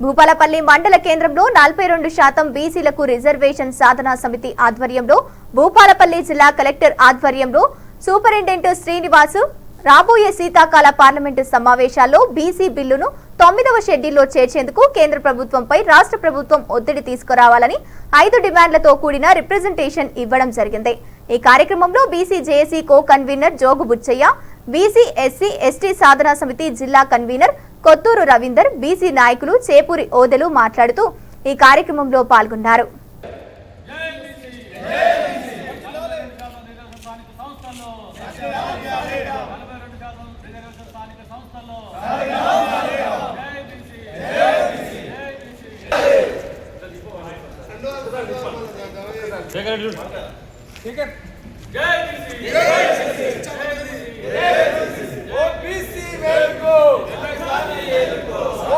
భూపాలపల్లి మండల కేంద్రంలో నలభై రెండు శాతం బీసీలకు రిజర్వేషన్ సాధనా సమితి ఆధ్వర్యంలో భూపాలపల్లి జిల్లా కలెక్టర్ ఆధ్వర్యంలో సూపరింటెండెంట్ శ్రీనివాసు రాబోయే శీతాకాల పార్లమెంటు సమావేశాల్లో బీసీ బిల్లును తొమ్మిదవ షెడ్యూల్లో చేర్చేందుకు కేంద్ర ప్రభుత్వంపై రాష్ట్ర ప్రభుత్వం ఒత్తిడి తీసుకురావాలని ఐదు డిమాండ్లతో కూడిన రిప్రజెంటేషన్ ఇవ్వడం జరిగింది. ఈ కార్యక్రమంలో BC JAC co convener Jogu Buchaiah BC SC ST సాధనా సమితి జిల్లా కన్వీనర్ కొత్తూరు రవీందర్ బీసీ నాయకులు చేపూరి ఓదెలు మాట్లాడుతూ ఈ కార్యక్రమంలో పాల్గొన్నారు. ఓబీసీ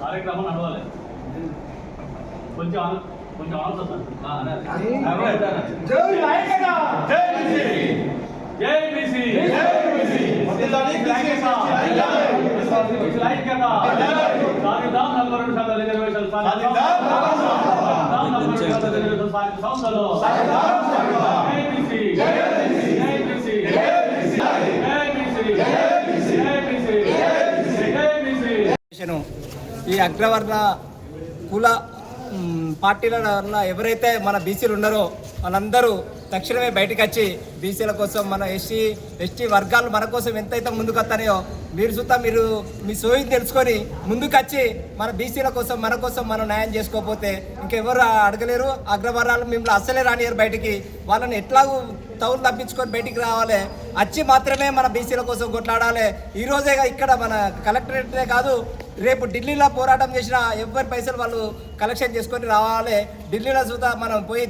కార్యక్రమం నడవాలి కొంచెం కొంచెం ఆలోచన జై జై జై బీసీ. ఈ అగ్రవర్ణ కుల పార్టీల ఎవరైతే మన బీసీలు ఉన్నారో వాళ్ళందరూ తక్షణమే బయటకు వచ్చి బీసీల కోసం మన ఎస్సీ ఎస్టీ వర్గాలు మన కోసం ఎంతైతే ముందుకు వస్తాయో మీరు చూస్తా మీరు మీ సోయిని తెలుసుకొని ముందుకు వచ్చి మన బీసీల కోసం మన కోసం మనం న్యాయం చేసుకోకపోతే ఇంకెవరు అడగలేరు. అగ్రవర్ణాలు మిమ్మల్ని అస్సలే రానియరు బయటికి. వాళ్ళని ఎట్లాగూ తౌలు తప్పించుకొని బయటికి రావాలి. వచ్చి మాత్రమే మన బీసీల కోసం కొట్లాడాలి. ఈరోజే ఇక్కడ మన కలెక్టరేటే కాదు రేపు ఢిల్లీలో పోరాటం చేసిన ఎవరి పైసలు వాళ్ళు కలెక్షన్ చేసుకొని రావాలి. ఢిల్లీలో చూత మనం పోయి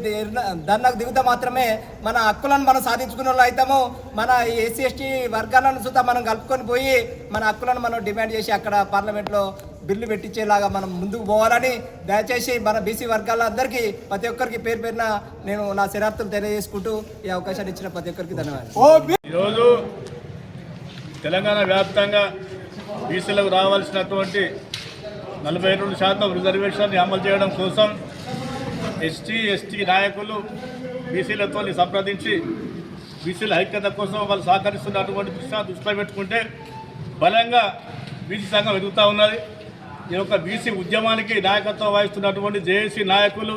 ధర్నాకు దిగుతా మాత్రమే మన హక్కులను మనం సాధించుకున్న వాళ్ళు అవుతాము. మన ఎస్సీ ఎస్టీ వర్గాలను చూత మనం కలుపుకొని పోయి మన హక్కులను మనం డిమాండ్ చేసి అక్కడ పార్లమెంట్లో బిల్లు పెట్టించేలాగా మనం ముందుకు పోవాలని దయచేసి మన బీసీ వర్గాలందరికీ ప్రతి ఒక్కరికి పేరు పేరున నేను నా శరార్థులు తెలియజేసుకుంటూ ఈ అవకాశాన్ని ఇచ్చిన ప్రతి ఒక్కరికి ధన్యవాదాలు. ఈరోజు తెలంగాణ వ్యాప్తంగా బీసీలకు రావాల్సినటువంటి నలభై రెండు శాతం రిజర్వేషన్ అమలు చేయడం కోసం ఎస్టీ ఎస్టీ నాయకులు బీసీలతో సంప్రదించి బీసీల ఐక్యత కోసం వాళ్ళు సహకరిస్తున్నటువంటి దృష్టి దృష్టిలో పెట్టుకుంటే బలంగా బీసీ సంఘం ఎదుగుతూ ఉన్నది. ఈ యొక్క బీసీ ఉద్యమానికి నాయకత్వం వహిస్తున్నటువంటి జేఏసీ నాయకులు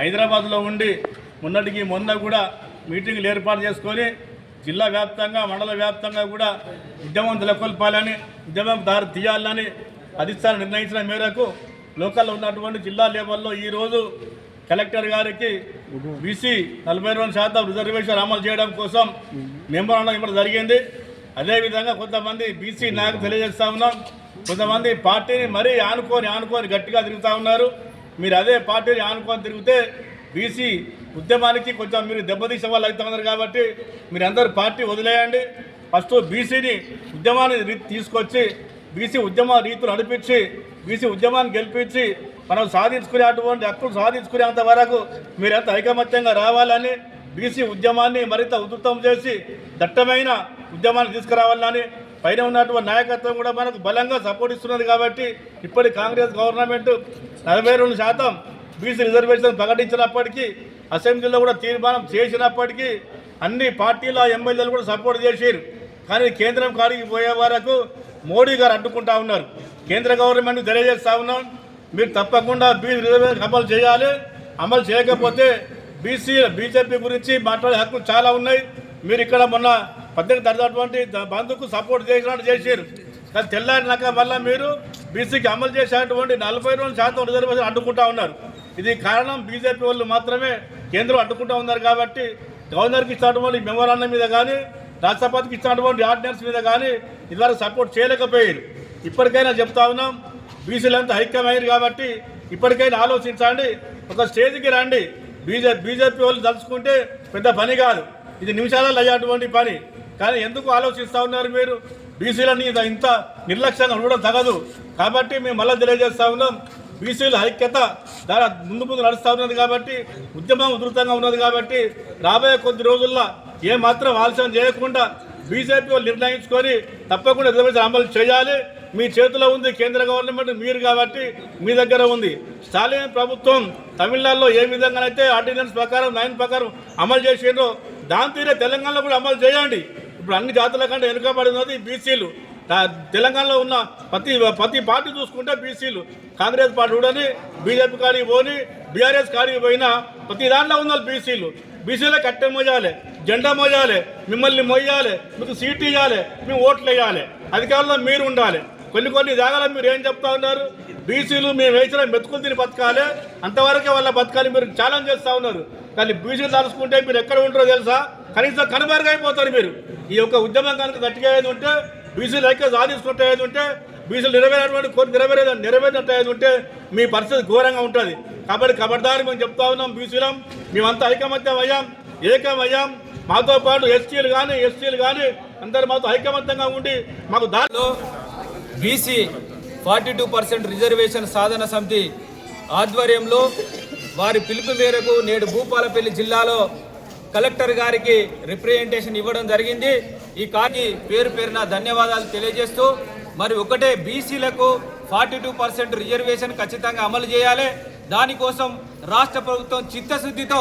హైదరాబాద్లో ఉండి మొన్నటికి మొన్న కూడా మీటింగ్లు ఏర్పాటు చేసుకొని జిల్లా వ్యాప్తంగా మండల వ్యాప్తంగా కూడా ఉద్యమం నెలకొల్పాలని ఉద్యమం దారి తీయాలని అధిష్టానం నిర్ణయించిన మేరకు లోకల్లో ఉన్నటువంటి జిల్లా లెవెల్లో ఈరోజు కలెక్టర్ గారికి బీసీ నలభై రెండు శాతం రిజర్వేషన్ అమలు చేయడం కోసం మెమోరాండం ఇవ్వడం జరిగింది. అదేవిధంగా కొంతమంది బీసీ నాకు తెలియజేస్తా ఉన్నాం. కొంతమంది పార్టీని మరీ ఆనుకొని ఆనుకొని గట్టిగా తిరుగుతూ ఉన్నారు. మీరు అదే పార్టీని ఆనుకొని తిరిగితే బీసీ ఉద్యమానికి కొంచెం మీరు దెబ్బతీసే వాళ్ళు అవుతున్నారు కాబట్టి మీరు అందరు పార్టీ వదిలేయండి. ఫస్ట్ బీసీని ఉద్యమాన్ని రీతి తీసుకొచ్చి బీసీ ఉద్యమ రీతులు నడిపించి బీసీ ఉద్యమాన్ని గెలిపించి మనం సాధించుకునే అటువంటి హక్కులు సాధించుకునేంత వరకు మీరంత ఐకమత్యంగా రావాలని బీసీ ఉద్యమాన్ని మరింత ఉధృతం చేసి దట్టమైన ఉద్యమాన్ని తీసుకురావాలని పైన ఉన్నటువంటి నాయకత్వం కూడా మనకు బలంగా సపోర్ట్ ఇస్తున్నది కాబట్టి ఇప్పటి కాంగ్రెస్ గవర్నమెంట్ నలభై రెండు శాతం బీసీ రిజర్వేషన్ ప్రకటించినప్పటికీ అసెంబ్లీలో కూడా తీర్మానం చేసినప్పటికీ అన్ని పార్టీల ఎమ్మెల్యేలు కూడా సపోర్ట్ చేశారు కానీ కేంద్రం కాడికి పోయే వరకు మోడీ గారు అడ్డుకుంటా ఉన్నారు. కేంద్ర గవర్నమెంట్ తెలియజేస్తా ఉన్నాం. మీరు తప్పకుండా బీసీ రిజర్వేషన్ అమలు చేయాలి. అమలు చేయకపోతే బీసీ బీజేపీ గురించి మాట్లాడే హక్కులు చాలా ఉన్నాయి. మీరు ఇక్కడ మొన్న పద్దెనిమిది తరగతి బంధుకు సపోర్ట్ చేసినట్టు చేశారు కానీ తెల్లారినాక మళ్ళీ మీరు బీసీకి అమలు చేసేటువంటి నలభై రెండు శాతం రిజర్వేషన్ అడ్డుకుంటా ఉన్నారు. ఇది కారణం బీజేపీ వాళ్ళు మాత్రమే కేంద్రం అడ్డుకుంటూ ఉన్నారు కాబట్టి గవర్నర్కి ఇచ్చినటువంటి మెమోరాండం మీద కానీ రాష్ట్రపతికి ఇచ్చినటువంటి ఆర్డినెన్స్ మీద కానీ ఇదివరకు సపోర్ట్ చేయలేకపోయారు. ఇప్పటికైనా చెప్తా ఉన్నాం బీసీలంతా ఐక్యమయ్యారు కాబట్టి ఇప్పటికైనా ఆలోచించండి ఒక స్టేజ్కి రండి. బీజే బీజేపీ వాళ్ళు తలుచుకుంటే పెద్ద పని కాదు. ఇది నిమిషాలలో అయ్యేటువంటి పని. కానీ ఎందుకు ఆలోచిస్తూ ఉన్నారు మీరు? బీసీలని ఇంత నిర్లక్ష్యంగా ఉండడం తగదు. కాబట్టి మేము మళ్ళీ తెలియజేస్తా ఉన్నాం బీసీల ఐక్యత దాని ముందు ముందు నడుస్తూ ఉన్నది కాబట్టి ఉద్యమం ఉధృతంగా ఉన్నది కాబట్టి రాబోయే కొద్ది రోజుల్లో ఏ మాత్రం ఆలస్యం చేయకుండా బీజేపీ వాళ్ళు నిర్ణయించుకొని తప్పకుండా రిజర్వేషన్ అమలు చేయాలి. మీ చేతిలో ఉంది కేంద్ర గవర్నమెంట్ మీరు కాబట్టి మీ దగ్గర ఉంది. స్టాలిన్ ప్రభుత్వం తమిళనాడులో ఏ విధంగానైతే ఆర్డినెన్స్ ప్రకారం నైన్ ప్రకారం అమలు చేసిండ్రో దాని తీరే తెలంగాణలో కూడా అమలు చేయండి. ఇప్పుడు అన్ని జాతుల కంటే వెనుకబడినది బీసీలు. తెలంగాణలో ఉన్న ప్రతి ప్రతి పార్టీ చూసుకుంటే బీసీలు. కాంగ్రెస్ పార్టీ కూడాని బీజేపీ కాడికి పోని బీఆర్ఎస్ కాడికి పోయినా ప్రతి దాంట్లో ఉన్నారు బీసీలు. బీసీలో కట్టె మోయాలి జెండా మోయాలి మిమ్మల్ని మొయ్యాలి మీకు సీట్ ఇవ్వాలి మేము ఓట్లు వేయాలి. అధికారంలో మీరు ఉండాలి. కొన్ని కొన్ని జాగాలో మీరు ఏం చెప్తా ఉన్నారు? బీసీలు మేము వేసిన మెతుకులు తిని బతకాలి అంతవరకే వాళ్ళ బతకాలి మీరు ఛాలెంజ్ చేస్తూ ఉన్నారు. కానీ బీసీలు తలుచుకుంటే మీరు ఎక్కడ ఉంటారో తెలుసా? కనీసం కనుమరుగైపోతారు మీరు. ఈ యొక్క ఉద్యమం కనుక గట్టిగా ఏది ఉంటే బీసీలు ఐక్య సాధించుకుంటే ఏది ఉంటే బీసీలు నెరవేరేటువంటి కోరిక నెరవేరే నెరవేరినట్టు ఏది ఉంటే మీ పరిస్థితి ఘోరంగా ఉంటుంది. కాబట్టి కబడ్దారి మేము చెప్తా ఉన్నాం బీసీలం. మేమంతా ఐకమత్యం అయ్యాం ఏకం అయ్యాం. మాతో పాటు ఎస్టీలు కానీ ఎస్టీలు కానీ అందరు మాతో ఐకమత్యంగా ఉండి మాకు దారిలో BC forty two percent reservation సాధన సమితి ఆధ్వర్యంలో వారి పిలుపు మేరకు నేడు భూపాలపల్లి జిల్లాలో కలెక్టర్ గారికి రిప్రజెంటేషన్ ఇవ్వడం జరిగింది. ఈ కాకి పేరు పేరున ధన్యవాదాలు తెలియజేస్తూ మరి ఒకటే బీసీలకు ఫార్టీ టూ పర్సెంట్ రిజర్వేషన్ ఖచ్చితంగా అమలు చేయాలి. దానికోసం రాష్ట్ర ప్రభుత్వం చిత్తశుద్ధితో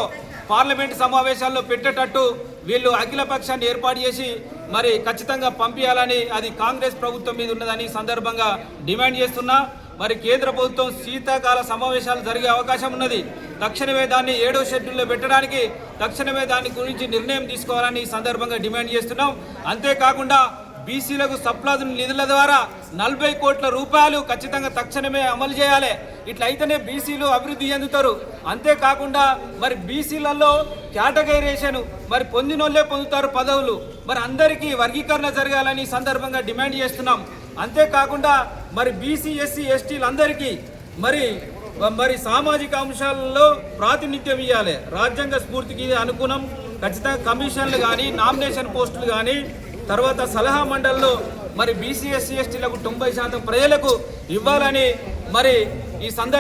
పార్లమెంట్ సమావేశాల్లో పెట్టేటట్టు వీళ్ళు అఖిల పక్షాన్ని ఏర్పాటు చేసి మరి ఖచ్చితంగా పంపించాలని అది కాంగ్రెస్ ప్రభుత్వం మీద ఉన్నదని సందర్భంగా డిమాండ్ చేస్తున్నా. మరి కేంద్ర ప్రభుత్వం శీతాకాల సమావేశాలు జరిగే అవకాశం ఉన్నది. తక్షణమే దాన్ని ఏడో షెడ్యూల్లో పెట్టడానికి తక్షణమే దాని గురించి నిర్ణయం తీసుకోవాలని ఈ సందర్భంగా డిమాండ్ చేస్తున్నాం. అంతేకాకుండా బీసీలకు సప్లాదు నిధుల ద్వారా నలభై కోట్ల రూపాయలు ఖచ్చితంగా తక్షణమే అమలు చేయాలి. ఇట్లయితేనే బీసీలు అభివృద్ధి చెందుతారు. అంతేకాకుండా మరి బీసీలలో కేటగైరేషన్ మరి పొందినోళ్ళే పొందుతారు పదవులు. మరి అందరికీ వర్గీకరణ జరగాలని సందర్భంగా డిమాండ్ చేస్తున్నాం. అంతేకాకుండా మరి బీసీ ఎస్సీ ఎస్టీలందరికీ మరి మరి సామాజిక అంశాలలో ప్రాతినిధ్యం ఇవ్వాలి రాజ్యాంగ స్ఫూర్తికి అనుగుణం. ఖచ్చితంగా కమిషన్లు కానీ నామినేషన్ పోస్టులు కానీ తర్వాత సలహా మండలిలో మరి బీసీ ఎస్సీ ఎస్టీలకు తొంభై శాతం ప్రజలకు ఇవ్వాలని మరి ఈ సందర్భ